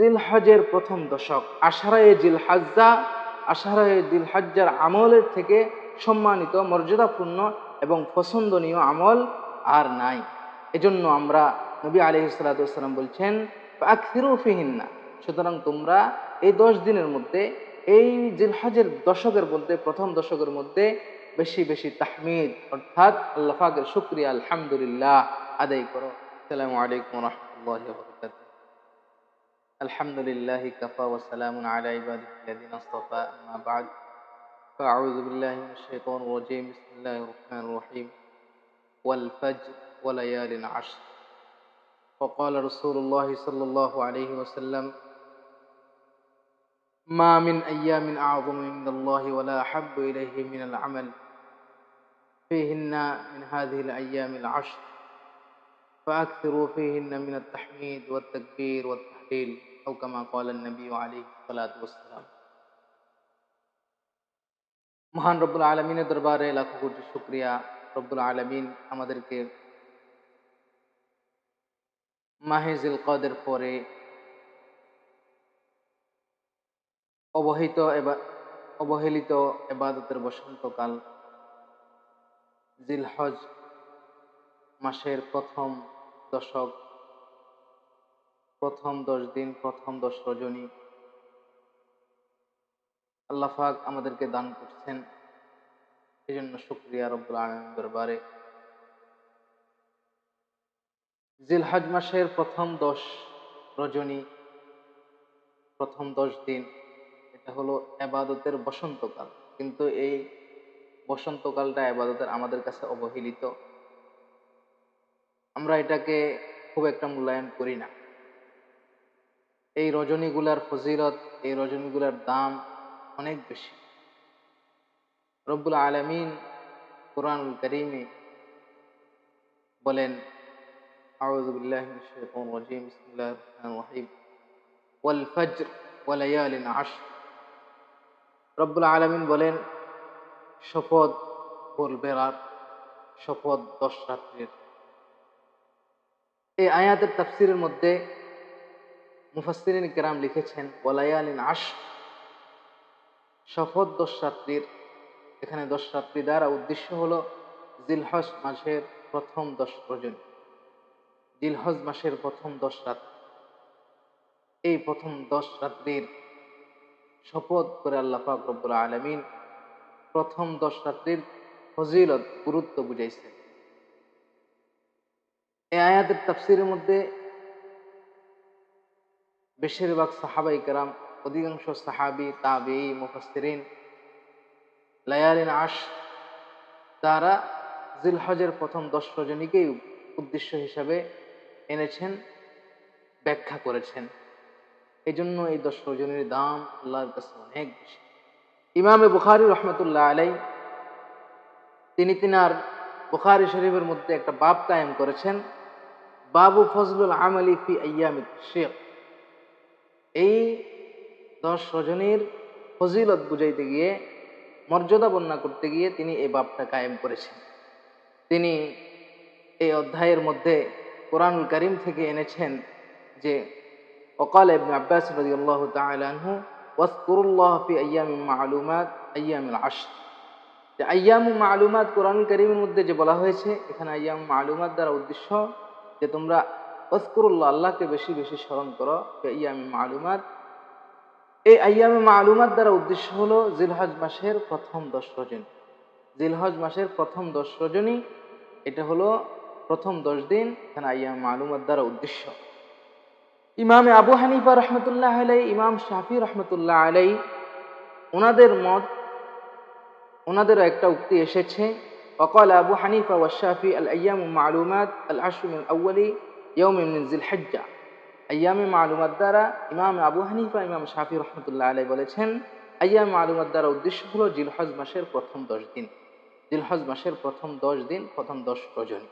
জিল হজের প্রথম দশক, আশারায়ে জিল হাজ্জা আশারায়ে জিল হাজ্জার আমলের থেকে সম্মানিত, মর্যাদাপূর্ণ এবং পছন্দনীয় আমল আর নাই। এজন্য আমরা নবী আলহি সাল্লাম বলছেন ফিহিন্না সুতরাং তোমরা এই দশ দিনের মধ্যে, এই জিলহাজের দশকের মধ্যে, প্রথম দশকের মধ্যে বেশি বেশি তাহমিদ, অর্থাৎ আল্লাহ পাকের শুক্রিয়া, আলহামদুলিল্লাহ আদায় করো। আসসালামু আলাইকুম রহমতুল্লাহ الحمد لله كفى وسلام على عباده الذين اصطفى أما بعد. فأعوذ بالله من الشيطان الرجيم. بسم الله الرحمن الرحيم. والفجر وليال عشر وقال رسول الله صلى الله عليه وسلم ما من أيام أعظم عند الله ولا أحب إليه من العمل. فيهن من هذه الأيام العشر فأكثروا فيهن من التحميد والتكبير والتهليل أو كما قال النبي عليه الصلاة والسلام মহান রব্বুল আলমিনের দরবারে লাখো কোটি শুক্রিয়া রব্বুল আলমিন আমাদেরকে মাহেজিল কদের পরে অবহিত অবহেলিত এবাদতের বসন্তকাল জিলহজ মাসের প্রথম দশক, প্রথম দশ দিন, প্রথম দশ রজনী। আল্লাহাক আমাদেরকে দান করছেন। এই জন্য শুক্রিয়া রব্বুল আলম দরবারে। জিলহজ মাসের প্রথম দশ রজনী, প্রথম দশ দিন, এটা হলো এবাদতের বসন্তকাল। কিন্তু এই বসন্তকালটা এবাদতের আমাদের কাছে অবহেলিত। আমরা এটাকে খুব একটা মূল্যায়ন করি না। এই রজনীগুলার ফজিলত, এই রজনীগুলার দাম অনেক বেশি। রব্বুল আলমিন কোরআন করিমে বলেন রব্বুল আলমিন বলেন, শপথ ভোর বেড়ার শপথ দশ রাত্রের। এই আয়াতের তাফসিরের মধ্যে মুফাসিরিন কেরাম লিখেছেন ওলায়ালিন আশ শপথ দশ রাত্রির। এখানে দশ রাত্রি দ্বারা উদ্দেশ্য হলো জিলহজ মাসের প্রথম দশ রজনী। জিলহজ মাসের প্রথম দশ রাত। এই প্রথম দশ রাত্রির শপথ করে আল্লাহ পাক আলমিন প্রথম দশ রাত্রির ফজিলত, গুরুত্ব বুঝাইছে এই আয়াতের তাফসিরের মধ্যে বেশিরভাগ সাহাবাই কেরাম, অধিকাংশ সাহাবি তাবি মুফাসরিন লায়ালিন আশ, তারা জিলহজের প্রথম দশ রজনীকেই উদ্দেশ্য হিসাবে এনেছেন, ব্যাখ্যা করেছেন। এই জন্য এই দশ রজনীর দাম আল্লাহর কাছে অনেক বেশি। ইমামে বুখারি রহমতুল্লাহ আলাই তিনি তিনার বুখারি শরীফের মধ্যে একটা বাপ কায়েম করেছেন বাবু ফজলুল আমলি ফি আয়ামিক শেখ। এই দশ রজনীর ফজিলত বুঝাইতে গিয়ে, মর্যাদা বর্ণনা করতে গিয়ে তিনি এই বাপটা কায়েম করেছেন। তিনি এই অধ্যায়ের মধ্যে কোরআনুল করিম থেকে এনেছেন যে, অকাল এবং আব্বাস রাজিউল্লাহ তাহু ওয়াসকুরুল্লাহ ফি আইয়ামিন মা'লুমাত আইয়ামিল আশ যে আয়াম মা'লুমাত কোরআন করিমের মধ্যে যে বলা হয়েছে, এখানে আইয়াম মা'লুমাত দ্বারা উদ্দেশ্য যে তোমরা অস্করুল্লাহ আল্লাহকে বেশি বেশি স্মরণ করো আয়ামি মালুমাত। এই আয়ামে মালুমাত দ্বারা উদ্দেশ্য হলো জিলহজ মাসের প্রথম দশ রজনী। জিলহজ মাসের প্রথম দশ রজনী, এটা হলো প্রথম দশ দিন এখানে আয়াম মালুমাত দ্বারা উদ্দেশ্য। ইমাম আবু হানিফা রহমতুল্লাহ আলাই ইমাম শাফি রহমতুল্লাহ আলাই ওনাদের মত, ওনাদেরও একটা উক্তি এসেছে وقال أبو حنيفة والشافعي الأيام معلومات العشر من أول يوم من ذي الحجة আয়ামে মালুমাত দ্বারা ইমাম আবু হানিফা ইমাম শাফি রহমতুল্লাহ আলাই বলেছেন আয়াম মালুমাত দ্বারা উদ্দেশ্য হলো জিলহজ মাসের প্রথম দশ দিন জিলহজ মাসের প্রথম দশ দিন প্রথম দশ রজনী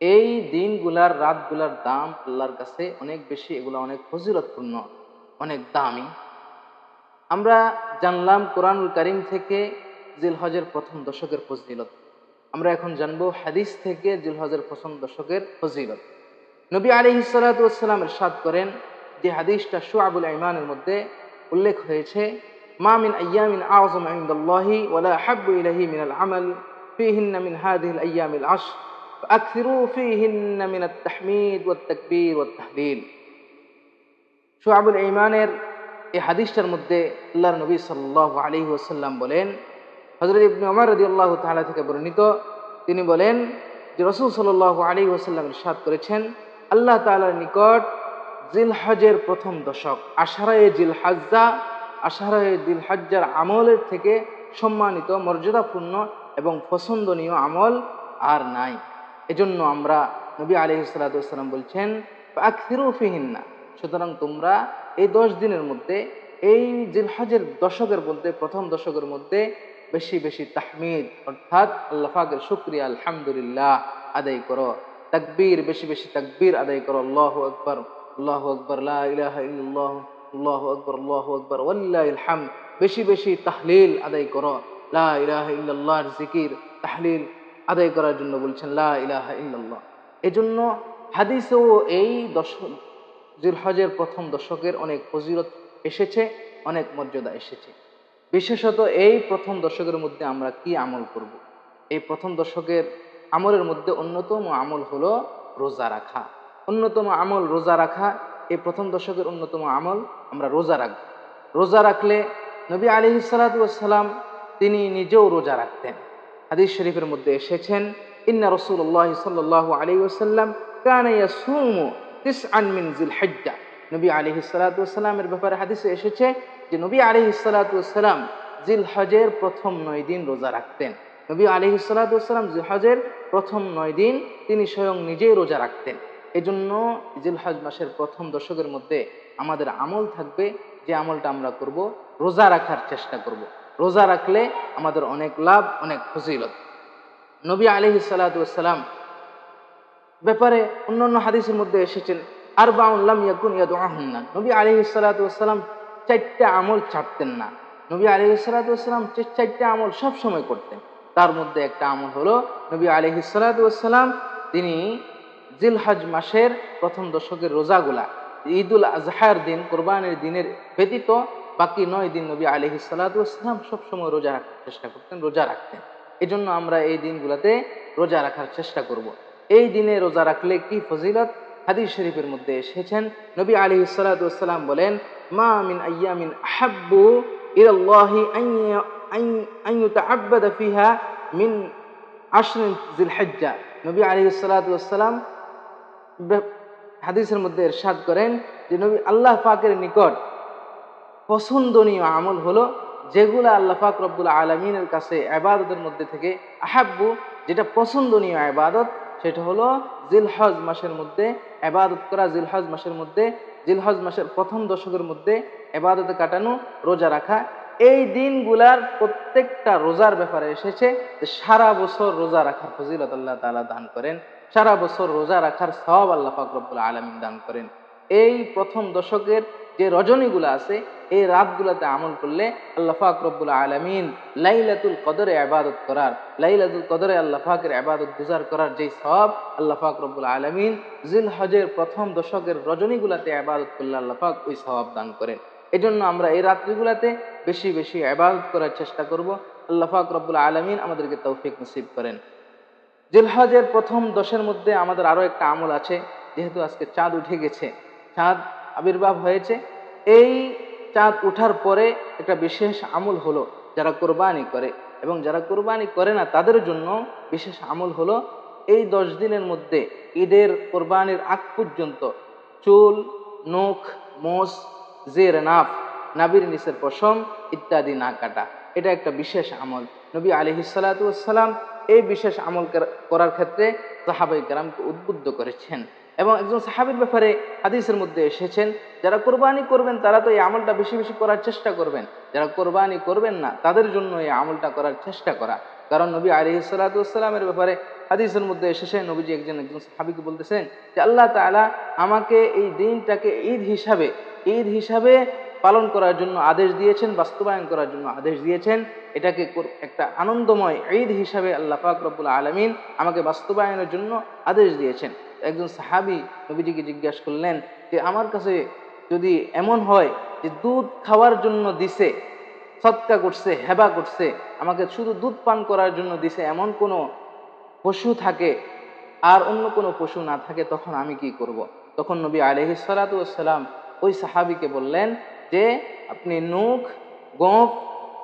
এই দিনগুলার রাতগুলার দাম আল্লাহর কাছে অনেক বেশি এগুলো অনেক ফজিলতপূর্ণ অনেক দামি আমরা জানলাম কোরআনুল করিম থেকে জিলহজের প্রথম দশকের ফজিলত আমরা এখন জানবো হাদিস থেকে জিলহজের প্রথম দশকের ফজিলত নবী আলী ইসালাতাম এরশাদ করেন যে হাদিসটা শুআবুল ইমানের মধ্যে উল্লেখ হয়েছে মা মিন আইয়ামিন আযম ইনদাল্লাহি ওয়ালা হাব্বু ইলাইহি মিনাল আমাল فيهن من هذه الأيام العشر فأكثروا فيهن من التحميد والتكبير والتهليل শুআবুল ইমানের এই হাদিসটার মধ্যে আল্লাহর নবী সাল্লাল্লাহু আলাইহি ওয়াসাল্লাম বলেন হযরত ইবনে ওমর রাদিয়াল্লাহু তাআলা থেকে বর্ণিত, তিনি বলেন যে রাসূল সাল্লাল্লাহু আলী ওসাল্লাম ইরশাদ করেছেন, আল্লাহ তাআলার নিকট জিলহজের প্রথম দশক, আশারায়ে জিলহাজ্জা, আশারায়ে জিলহাজ্জার আমলের থেকে সম্মানিত, মর্যাদাপূর্ণ এবং পছন্দনীয় আমল আর নাই। এজন্য আমরা নবী সালাতু ওয়াসাল্লাম বলছেন ফিহিন্না সুতরাং তোমরা এই দশ দিনের মধ্যে, এই জিলহাজের দশকের মধ্যে, প্রথম দশকের মধ্যে বেশি বেশি তাহমিদ, অর্থাৎ আল্লাহ পাকের শুক্রিয়া, আলহামদুলিল্লাহ আদায় করো। তাকবীর, বেশি বেশি তাকবীর আদায় করো। আল্লাহু আকবর আল্লাহু আকবর আল্লাহু আকবার আল্লাহু আকবার, ওয়াল্লাহিল বেশি বেশি তাহলিল আদায় করো। লা ইলাহা জিকির, তাহলিল আদায় করার জন্য বলছেন লা ইলাহা ইল্লাল্লাহ। এজন্য হাদিসেও এই দশক জিলহজের প্রথম দশকের অনেক ফজিলত এসেছে, অনেক মর্যাদা এসেছে। বিশেষত এই প্রথম দশকের মধ্যে আমরা কি আমল করব। এই প্রথম দশকের আমলের মধ্যে অন্যতম আমল হলো রোজা রাখা। অন্যতম আমল রোজা রাখা, এই প্রথম দশকের অন্যতম আমল আমরা রোজা রাখব। রোজা রাখলে নবী আলী সালাতাম তিনি নিজেও রোজা রাখতেন। হাদিস শরীফের মধ্যে এসেছেন, ইন্না রসুল্লাহ সাল্লাহ আলী ওসাল্লাম কানাইয়া সুমু তিস আনমিন জিল নবী আলী সালাতামের ব্যাপারে হাদিসে এসেছে যে নবী আলী সালাতাম জিল হজের প্রথম নয় দিন রোজা রাখতেন। নবী আলী সালাতাম জিল হজের প্রথম নয় দিন তিনি স্বয়ং নিজেই রোজা রাখতেন। এই এজন্য জিলহজ মাসের প্রথম দশকের মধ্যে আমাদের আমল থাকবে যে আমলটা আমরা করব, রোজা রাখার চেষ্টা করব। রোজা রাখলে আমাদের অনেক লাভ, অনেক ফজিলত। নবী আলহি সালাতাম ব্যাপারে অন্য অন্য হাদিসের মধ্যে এসেছেন আর বাউল্লাম ইয়াকুন ইয়াদুআহুন্না। নবী আলহি সালাতাম চারটা আমল ছাড়তেন না। নবী আলহি সালাতাম চারটা আমল সব সময় করতেন। তার মধ্যে একটা আমল হলো, নবী আলহি সালাতাম তিনি জিলহজ মাসের প্রথম দশকের রোজাগুলা, ঈদুল আজহার দিন, কোরবানের দিনের ব্যতীত বাকি নয় দিন নবী আলহি সালাতাম সবসময় রোজা রাখার চেষ্টা করতেন, রোজা রাখতেন। এই জন্য আমরা এই দিনগুলোতে রোজা রাখার চেষ্টা করব। এই দিনে রোজা রাখলে কি ফজিলত? হাদিস শরীফের মধ্যে এসেছেন, নবী আলী সালাতাম বলেন মা মিন আয়ামিন আহাব্বু ইলাল্লাহি আন ফিহা মিন আশরিন জিলহজ্জা নবী আলী সালাতাম হাদিসের মধ্যে এরশাদ করেন যে নবী আল্লাহ পাকের নিকট পছন্দনীয় আমল হলো যেগুলো আল্লাহ পাক রব্বুল আলমিনের কাছে আবাদতের মধ্যে থেকে আহাব্বু, যেটা পছন্দনীয় আবাদত সেটা হলো জিলহজ মাসের মধ্যে আবাদত করা জিলহজ মাসের মধ্যে জিলহজ মাসের প্রথম দশকের মধ্যে এবাদতে কাটানো, রোজা রাখা, এই দিনগুলার প্রত্যেকটা রোজার ব্যাপারে এসেছে যে সারা বছর রোজা রাখার ফজিলত আল্লাহ তালা দান করেন, সারা বছর রোজা রাখার সব আল্লাহ ফাকরবুল আলমিন দান করেন। এই প্রথম দশকের যে রজনীগুলো আছে, এই রাতগুলোতে আমল করলে আল্লাহ ফাক রব্বুল আলমিন লাইলাতুল কদরে আবাদত করার, লাইলাতুল কদরে আল্লাহ ফাকের আবাদত গুজার করার যেই সব আল্লাহ ফাক রব্বুল আলমিন জিল হজের প্রথম দশকের রজনীগুলাতে আবাদত করলে আল্লাহ ফাক ওই সবাব দান করেন। এই জন্য আমরা এই রাত্রিগুলাতে বেশি বেশি আবাদত করার চেষ্টা করব। আল্লাহ ফাক রব্বুল আলমিন আমাদেরকে তৌফিক নসিব করেন। জিলহজের প্রথম দশের মধ্যে আমাদের আরও একটা আমল আছে, যেহেতু আজকে চাঁদ উঠে গেছে। চাঁদ আবির্ভাব হয়েছে। এই চাঁদ উঠার পরে একটা বিশেষ আমল হলো যারা কোরবানি করে। এবং যারা কোরবানি করে না, তাদের জন্য বিশেষ আমল হলো এই দশ দিনের মধ্যে ঈদের কোরবানির আগ পর্যন্ত চুল, নখ, মোষ, জের, নাফ নাবির নিচের পশম ইত্যাদি না কাটা। এটা একটা বিশেষ আমল। নবী আলিহিসাল্লাতুসাল্লাম এই বিশেষ আমল করার ক্ষেত্রে সাহাবাই কালামকে উদ্বুদ্ধ করেছেন। এবং একজন সাহাবির ব্যাপারে হাদিসের মধ্যে এসেছেন, যারা কোরবানি করবেন তারা তো এই আমলটা বেশি বেশি করার চেষ্টা করবেন। যারা কোরবানি করবেন না, তাদের জন্য এই আমলটা করার চেষ্টা করা। কারণ নবী আলী সালাতামের ব্যাপারে হাদিসের মধ্যে এসেছে, নবীজি একজন একজন সাহাবিকে বলতেছেন যে আল্লাহ তালা আমাকে এই দিনটাকে ঈদ হিসাবে ঈদ হিসাবে পালন করার জন্য আদেশ দিয়েছেন, বাস্তবায়ন করার জন্য আদেশ দিয়েছেন। এটাকে একটা আনন্দময় ঈদ হিসাবে আল্লাহ পাক রব্বুল আলমিন আমাকে বাস্তবায়নের জন্য আদেশ দিয়েছেন। একজন সাহাবি নবীজিকে জিজ্ঞাসা করলেন যে, আমার কাছে যদি এমন হয় যে দুধ খাওয়ার জন্য দিছে, সৎকা করছে, হেবা করছে, আমাকে শুধু দুধ পান করার জন্য দিছে, এমন কোনো পশু থাকে আর অন্য কোনো পশু না থাকে, তখন আমি কি করব। তখন নবী আলহি সালাতাম ওই সাহাবিকে বললেন যে, আপনি নখ, গোঁফ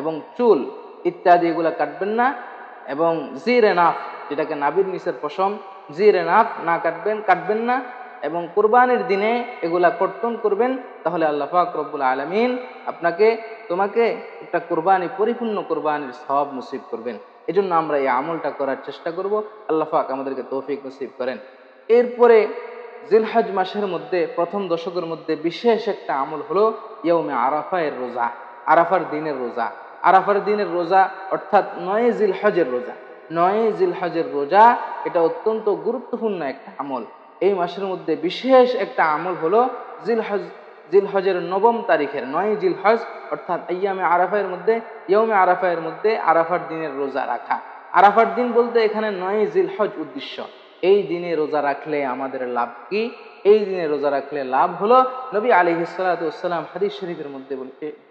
এবং চুল ইত্যাদি এগুলা কাটবেন না এবং জিরে নাফ, যেটাকে নাবির নিচের পশম জিরে নাফ না কাটবেন কাটবেন না এবং কোরবানির দিনে এগুলা কর্তন করবেন, তাহলে আল্লাহ পাক রব্বুল আলমিন আপনাকে, তোমাকে একটা কোরবানি, পরিপূর্ণ কোরবানির সব নসিব করবেন। এজন্য আমরা এই আমলটা করার চেষ্টা করব। আল্লাহ পাক আমাদেরকে তৌফিক নসিব করেন। এরপরে জিলহাজ মাসের মধ্যে, প্রথম দশকের মধ্যে বিশেষ একটা আমল হলো ইয়ৌমে আরাফায়ের রোজা, আরাফার দিনের রোজা। আরাফার দিনের রোজা অর্থাৎ নয় জিলহজের রোজা। নয় জিলহজের রোজা, এটা অত্যন্ত গুরুত্বপূর্ণ একটা আমল। এই মাসের মধ্যে বিশেষ একটা আমল হলো জিলহজ, জিলহজের নবম তারিখের, নয় জিলহজ, অর্থাৎ ইয়ামে আরাফায়ের মধ্যে ইয়মে আরাফায়ের মধ্যে আরাফার দিনের রোজা রাখা। আরাফার দিন বলতে এখানে নয় জিলহজ উদ্দেশ্য। এই দিনে রোজা রাখলে আমাদের লাভ কি? এই দিনে রোজা রাখলে লাভ হলো নবী আলী হিসালাম হাদিস শরীফের মধ্যে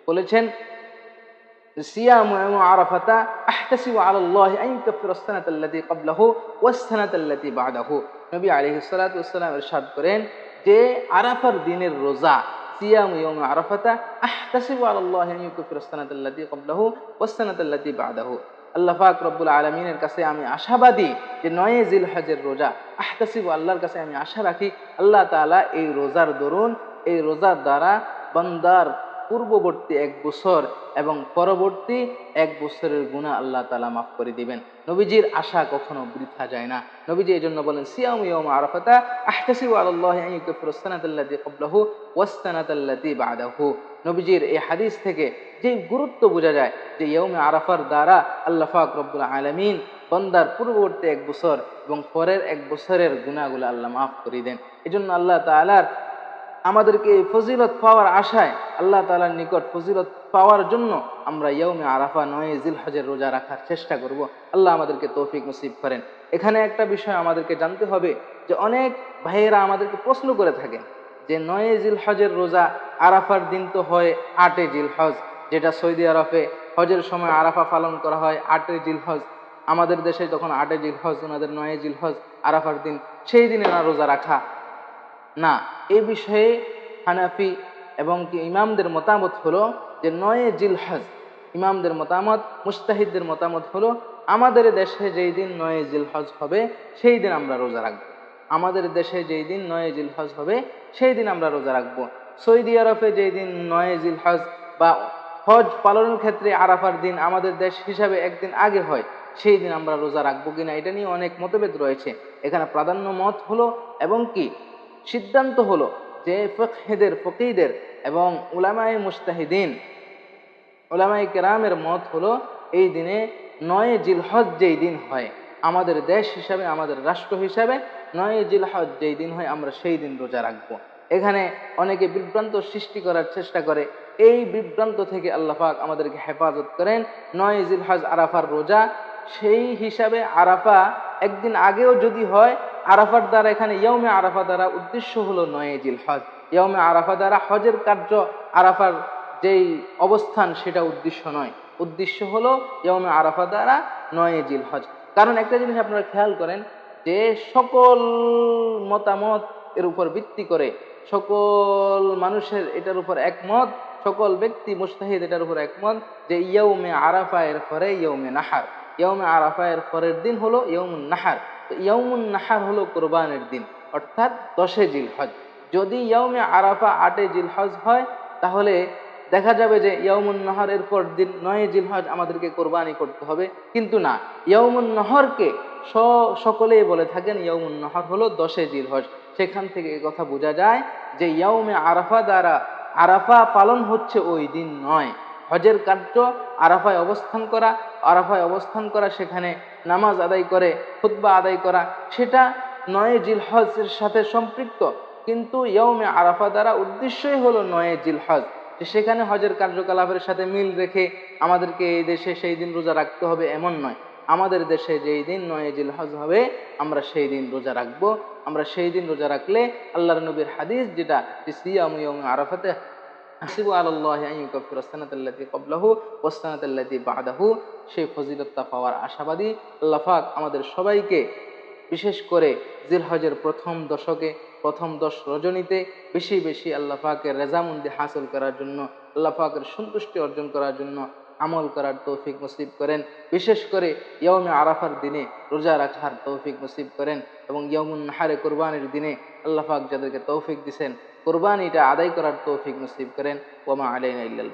বলেছেন সিয়াম আরাফাতা আহতাসিবু আলাল্লাহি আন ইউকাফিরা আস-সানাতা আল্লাতী ক্বাবলাহু ওয়াস-সানাতা আল্লাতী বা'দাহু নবী আলাইহিস সালাতু ওয়াসসালাম ইরশাদ করেন যে আরাফার দিনের রোজা সিয়াম ইয়াউম আরাফাতা আহতাসিবু আলাল্লাহি আন ইউকাফিরা আস-সানাতা আল্লাতী ক্বাবলাহু ওয়াস-সানাতা আল্লাতী বা'দাহু আল্লাহ পাক রব্বুল আলমিনের কাছে আমি আশাবাদী যে নয় জিল হজের রোজা আহতাসিব আল্লাহর কাছে আমি আশা রাখি আল্লাহ তালা এই রোজার দরুন এই রোজার দ্বারা বান্দার পূর্ববর্তী এক বছর এবং পরবর্তী এক বছরের গুণা আল্লাহ তালা মাফ করে দিবেন। নবীজির আশা কখনো বৃথা যায় না। নবীজি এই জন্য বলেন, সিয়াম ইয়ম আরাফাতা ক্বাবলাহু ওয়াস-সানাতাল্লাতী বা'দাহু। নবীজির এই হাদিস থেকে যে গুরুত্ব বোঝা যায় যে ইয়মে আরাফার দ্বারা আল্লাহ পাক রব্বুল আলামিন বন্দার পূর্ববর্তী এক বছর এবং পরের এক বছরের গুণাগুলো আল্লাহ মাফ করে দেন। এই জন্য আল্লাহ তালার আমাদেরকে ফজিলত পাওয়ার আশায় আল্লাহ তালার নিকট ফজিলত পাওয়ার জন্য আমরা ইয়মে আরাফা নয় জিল হজের রোজা রাখার চেষ্টা করব। আল্লাহ আমাদেরকে তৌফিক নসিব করেন। এখানে একটা বিষয় আমাদেরকে জানতে হবে যে অনেক ভাইয়েরা আমাদেরকে প্রশ্ন করে থাকেন যে নয় জিল হজের রোজা আরাফার দিন তো হয় আটে জিল হজ যেটা সৌদি আরবে হজের সময় আরাফা পালন করা হয় আটে জিল হজ আমাদের দেশে তখন আটে জিল হজ ওনাদের নয় জিল হজ আরাফার দিন, সেই দিনে না রোজা রাখা না, এ বিষয়ে হানাফি এবং কি ইমামদের মতামত হলো যে নয় জিল হজ ইমামদের মতামত, মুস্তাহিদদের মতামত হলো আমাদের দেশে যেই দিন নয় জিল হজ হবে, সেই দিন আমরা রোজা রাখব। আমাদের দেশে যেই দিন নয় জিল হজ হবে, সেই দিন আমরা রোজা রাখব। সৌদি আরবে যেই দিন নয় জিল হজ বা হজ পালনের ক্ষেত্রে আরাফার দিন আমাদের দেশ হিসাবে একদিন আগে হয়, সেই দিন আমরা রোজা রাখব কিনা এটা নিয়ে অনেক মতভেদ রয়েছে। এখানে প্রাধান্য মত হলো এবং কি সিদ্ধান্ত হলো যে ফকহেদের ফকিদের এবং উলামাই মুস্তাহিদিন ওলামাই কেরামের মত হলো এই দিনে নয় জিলহজ যেই দিন হয়, আমাদের দেশ হিসাবে, আমাদের রাষ্ট্র হিসাবে নয় জিলহজ যেই দিন হয়, আমরা সেই দিন রোজা রাখব। এখানে অনেকে বিভ্রান্ত সৃষ্টি করার চেষ্টা করে, এই বিভ্রান্ত থেকে আল্লাহাক আমাদেরকে হেফাজত করেন, নয় জিলহজ আরাফার রোজা, সেই হিসাবে আরাফা একদিন আগেও যদি হয় আরাফার দ্বারা, এখানে ইয়মে আরাফা দ্বারা উদ্দেশ্য হলো নয় জিল হজ। ইয়মে আরাফা দ্বারা হজের কার্য আরাফার যেই অবস্থান, সেটা উদ্দেশ্য নয়। উদ্দেশ্য হলো ইয়মে আরাফা দ্বারা নয় জিল হজ। কারণ একটা জিনিস আপনারা খেয়াল করেন, যে সকল মতামত এর উপর ভিত্তি করে, সকল মানুষের এটার উপর একমত, সকল ব্যক্তি মুস্তাহিদ এটার উপর একমত, যে ইয়ৌমে আরাফা এর পরে ইয়ৌমে নাহার। ইয়ৌমে আরাফা এর পরের দিন হলো ইয়ৌমুন নাহার। তো নাহার হলো কোরবানের দিন, অর্থাৎ দশে জিল হজ যদি ইয়ৌমে আরাফা আটে জিল হজ হয়, তাহলে দেখা যাবে যে ইয়ৌমুন নাহারের পর দিন নয় জিল হজ আমাদেরকে কোরবানি করতে হবে। কিন্তু না ইয়ৌমুন নহরকে সকলেই বলে থাকেন ইয়ৌমুন নহর হলো দশে জিল হজ সেখান থেকে কথা বোঝা যায় যে ইয়ৌমে আরাফা দ্বারা আরাফা পালন হচ্ছে ওই দিন নয়। হজের কার্য আরাফায় অবস্থান করা, আরাফায় অবস্থান করা, সেখানে নামাজ আদায় করে খুদ্া আদায় করা, সেটা নয় জিল হজের সাথে সম্পৃক্ত। কিন্তু ইয়ৌমে আরাফা দ্বারা উদ্দেশ্যই হলো নয় জিল হজ যে সেখানে হজের কার্যকলাপের সাথে মিল রেখে আমাদেরকে এই দেশে সেই দিন রোজা রাখতে হবে এমন নয়। আমাদের দেশে যেই দিন নয় জিলহজ হবে, আমরা সেই দিন রোজা রাখব। আমরা সেই দিন রোজা রাখলে আল্লাহর নবীর হাদিস যেটা সিয়াম ইয়াউম আরাফাতে হাসিবু সানাতাল্লাতী ক্বাবলাহু ওয়াস সানাতাল্লাতী বা'দাহু। সেই ফজিলতটা পাওয়ার আশাবাদী আল্লাহ পাক আমাদের সবাইকে, বিশেষ করে জিলহজের প্রথম দশকে, প্রথম দশ রজনীতে বেশি বেশি আল্লাহ পাকের রেজামন্দি হাসিল করার জন্য আল্লাহ পাকের সন্তুষ্টি অর্জন করার জন্য আমল করার তৌফিক নসিব করেন। বিশেষ করে ইয়মে আরাফার দিনে রোজা রাখার তৌফিক নসিব করেন এবং ইয়মুন নাহারে কোরবানির দিনে আল্লাহ পাক যাদেরকে তৌফিক দিছেন কোরবানিটা আদায় করার তৌফিক নসিব করেন। ওমা আলাইনা ইল্লাল